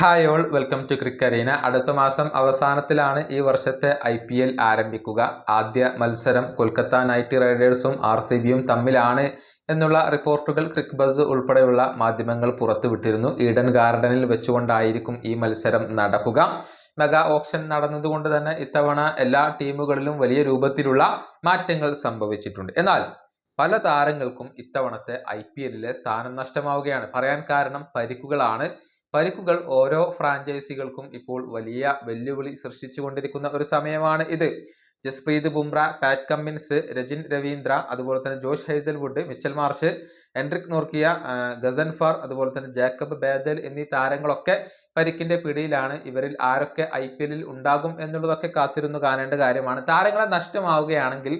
Hi all welcome to cricarena അടുത്ത മാസം അവസാനത്തിലാണ് ഈ വർഷത്തെ ഐ പി എൽ ആരംഭിക്കുക. ആദ്യ മത്സരം കൊൽക്കത്ത നൈറ്റ് റൈഡേഴ്സും ആർ സി ബിയും തമ്മിലാണ് എന്നുള്ള റിപ്പോർട്ടുകൾ ക്രിക്ക് ബസ് ഉൾപ്പെടെയുള്ള മാധ്യമങ്ങൾ പുറത്തുവിട്ടിരുന്നു. ഈഡൻ ഗാർഡനിൽ വെച്ചുകൊണ്ടായിരിക്കും ഈ മത്സരം നടക്കുക. മെഗാ ഓപ്ഷൻ നടന്നതുകൊണ്ട് തന്നെ ഇത്തവണ എല്ലാ ടീമുകളിലും വലിയ രൂപത്തിലുള്ള മാറ്റങ്ങൾ സംഭവിച്ചിട്ടുണ്ട്. എന്നാൽ പല താരങ്ങൾക്കും ഇത്തവണത്തെ ഐ പി എല്ലിലെ സ്ഥാനം നഷ്ടമാവുകയാണ്. പറയാൻ കാരണം പരിക്കുകളാണ്. പരിക്കുകൾ ഓരോ ഫ്രാഞ്ചൈസികൾക്കും ഇപ്പോൾ വലിയ വെല്ലുവിളി സൃഷ്ടിച്ചുകൊണ്ടിരിക്കുന്ന ഒരു സമയമാണ് ഇത്. ജസ്പ്രീത് ബുംറ പാറ്റ് കമ്മിൻസ് രജിൻ രവീന്ദ്ര അതുപോലെ തന്നെ Josh Hazlewood Mitchell Marsh Anrich Nortje Ghazanfar അതുപോലെ തന്നെ ജാക്കബ് ബേദൽ എന്നീ താരങ്ങളൊക്കെ പരിക്കിന്റെ പിടിയിലാണ് ഇവരിൽ ആരൊക്കെ ഐ പി എല്ലിൽ ഉണ്ടാകും എന്നുള്ളതൊക്കെ കാത്തിരുന്നു കാണേണ്ട കാര്യമാണ്. താരങ്ങളെ നഷ്ടമാവുകയാണെങ്കിൽ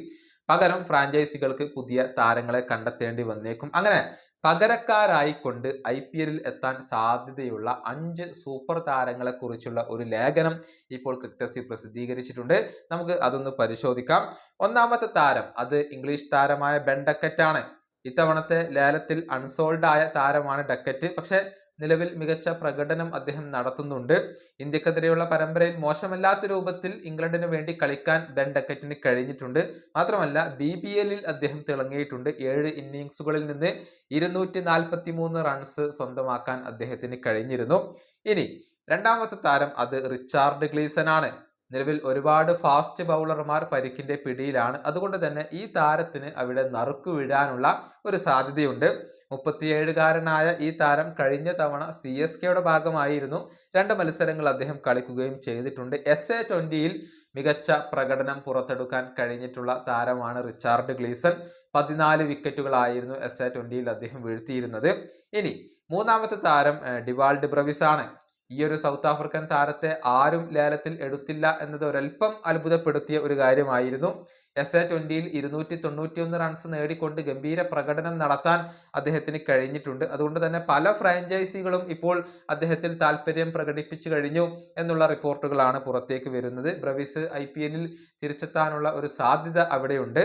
പകരം ഫ്രാഞ്ചൈസികൾക്ക് പുതിയ താരങ്ങളെ കണ്ടെത്തേണ്ടി വന്നേക്കും. അങ്ങനെ പകരക്കാരായിക്കൊണ്ട് ഐ പി എല്ലിൽ എത്താൻ സാധ്യതയുള്ള അഞ്ച് സൂപ്പർ താരങ്ങളെ കുറിച്ചുള്ള ഒരു ലേഖനം ഇപ്പോൾ ക്രിക്കസി പ്രസിദ്ധീകരിച്ചിട്ടുണ്ട്. നമുക്ക് അതൊന്ന് പരിശോധിക്കാം. ഒന്നാമത്തെ താരം അത് ഇംഗ്ലീഷ് താരമായ ബെൻ ഡക്കറ്റ് ആണ് ഇത്തവണത്തെ ലേലത്തിൽ അൺസോൾഡ് ആയ താരമാണ് ഡക്കറ്റ്. പക്ഷെ നിലവിൽ മികച്ച പ്രകടനം അദ്ദേഹം നടത്തുന്നുണ്ട്. ഇന്ത്യക്കെതിരെയുള്ള പരമ്പരയിൽ മോശമല്ലാത്ത രൂപത്തിൽ ഇംഗ്ലണ്ടിന് വേണ്ടി കളിക്കാൻ ബെൻ ഡക്കറ്റിന് കഴിഞ്ഞിട്ടുണ്ട്. മാത്രമല്ല ബി ബി എല്ലിൽ അദ്ദേഹം തിളങ്ങിയിട്ടുണ്ട്. ഏഴ് ഇന്നിങ്സുകളിൽ നിന്ന് ഇരുന്നൂറ്റി നാൽപ്പത്തി മൂന്ന് റൺസ് സ്വന്തമാക്കാൻ അദ്ദേഹത്തിന് കഴിഞ്ഞിരുന്നു. ഇനി രണ്ടാമത്തെ താരം അത് റിച്ചാർഡ് ഗ്ലീസൺ ആണ് നിലവിൽ ഒരുപാട് ഫാസ്റ്റ് ബൗളർമാർ പരിക്കിന്റെ പിടിയിലാണ്. അതുകൊണ്ട് തന്നെ ഈ താരത്തിന് അവിടെ നറുക്കു വീഴാനുള്ള ഒരു സാധ്യതയുണ്ട്. മുപ്പത്തിയേഴുകാരനായ ഈ താരം കഴിഞ്ഞ തവണ സി എസ് കെയുടെ ഭാഗമായിരുന്നു. രണ്ട് മത്സരങ്ങൾ അദ്ദേഹം കളിക്കുകയും ചെയ്തിട്ടുണ്ട്. എസ് എ ട്വന്റിയിൽ മികച്ച പ്രകടനം പുറത്തെടുക്കാൻ കഴിഞ്ഞിട്ടുള്ള താരമാണ് റിച്ചാർഡ് ഗ്ലീസൺ. പതിനാല് വിക്കറ്റുകളായിരുന്നു എസ് എ ട്വന്റിയിൽ അദ്ദേഹം വീഴ്ത്തിയിരുന്നത്. ഇനി മൂന്നാമത്തെ താരം ഡിവാൾഡ് ബ്രവിസ് ആണ് ഈ ഒരു സൗത്ത് ആഫ്രിക്കൻ താരത്തെ ആരും ലേലത്തിൽ എടുത്തില്ല എന്നത് ഒരല്പം അത്ഭുതപ്പെടുത്തിയ ഒരു കാര്യമായിരുന്നു. എസ് എ ട്വന്റിയിൽ ഇരുന്നൂറ്റി തൊണ്ണൂറ്റിയൊന്ന് റൺസ് നേടിക്കൊണ്ട് ഗംഭീര പ്രകടനം നടത്താൻ അദ്ദേഹത്തിന് കഴിഞ്ഞിട്ടുണ്ട്. അതുകൊണ്ട് തന്നെ പല ഫ്രാഞ്ചൈസികളും ഇപ്പോൾ അദ്ദേഹത്തിൽ താല്പര്യം പ്രകടിപ്പിച്ചു കഴിഞ്ഞു എന്നുള്ള റിപ്പോർട്ടുകളാണ് പുറത്തേക്ക് വരുന്നത്. ബ്രവിസ് ഐ പി എല്ലിൽ തിരിച്ചെത്താനുള്ള ഒരു സാധ്യത അവിടെയുണ്ട്.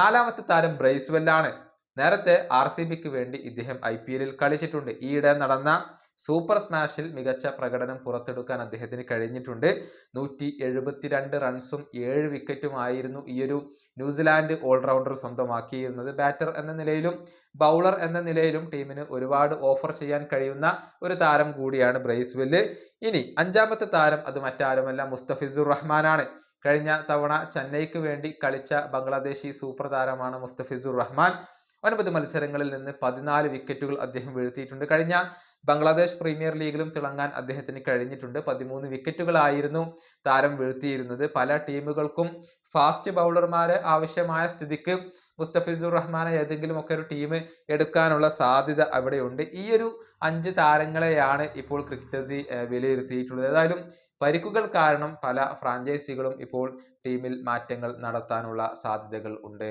നാലാമത്തെ താരം ബ്രൈസ്വെല്ലാണ്. നേരത്തെ ആർ സി ബിക്ക് വേണ്ടി ഇദ്ദേഹം ഐ പി എല്ലിൽ കളിച്ചിട്ടുണ്ട്. ഈയിടെ നടന്ന സൂപ്പർ സ്മാഷിൽ മികച്ച പ്രകടനം പുറത്തെടുക്കാൻ അദ്ദേഹത്തിന് കഴിഞ്ഞിട്ടുണ്ട്. നൂറ്റി എഴുപത്തിരണ്ട് റൺസും ഏഴ് വിക്കറ്റുമായിരുന്നു ഈയൊരു ന്യൂസിലാൻഡ് ഓൾറൗണ്ടർ സ്വന്തമാക്കിയിരുന്നത്. ബാറ്റർ എന്ന നിലയിലും ബൗളർ എന്ന നിലയിലും ടീമിന് ഒരുപാട് ഓഫർ ചെയ്യാൻ കഴിയുന്ന ഒരു താരം കൂടിയാണ് ബ്രേസ്വെൽ ഇനി അഞ്ചാമത്തെ താരം അത് മറ്റാരുമല്ല മുസ്തഫിസുർ റഹ്മാനാണ്. കഴിഞ്ഞ തവണ ചെന്നൈക്ക് വേണ്ടി കളിച്ച ബംഗ്ലാദേശി സൂപ്പർ താരമാണ് മുസ്തഫിസുർ റഹ്മാൻ. ഒൻപത് മത്സരങ്ങളിൽ നിന്ന് പതിനാല് വിക്കറ്റുകൾ അദ്ദേഹം വീഴ്ത്തിയിട്ടുണ്ട്. കഴിഞ്ഞ ബംഗ്ലാദേശ് പ്രീമിയർ ലീഗിലും തിളങ്ങാൻ അദ്ദേഹത്തിന് കഴിഞ്ഞിട്ടുണ്ട്. പതിമൂന്ന് വിക്കറ്റുകളായിരുന്നു താരം വീഴ്ത്തിയിരുന്നത്. പല ടീമുകൾക്കും ഫാസ്റ്റ് ബൗളർമാരെ ആവശ്യമായ സ്ഥിതിക്ക് മുസ്തഫിസുർ റഹ്മാനെ ഏതെങ്കിലും ഒക്കെ ഒരു ടീം എടുക്കാനുള്ള സാധ്യത അവിടെയുണ്ട്. ഈ ഒരു അഞ്ച് താരങ്ങളെയാണ് ഇപ്പോൾ ക്രിക്കറ്റേഴ്സി വിലയിരുത്തിയിട്ടുള്ളത്. ഏതായാലും പരിക്കുകൾ കാരണം പല ഫ്രാഞ്ചൈസികളും ഇപ്പോൾ ടീമിൽ മാറ്റങ്ങൾ നടത്താനുള്ള സാധ്യതകൾ ഉണ്ട്.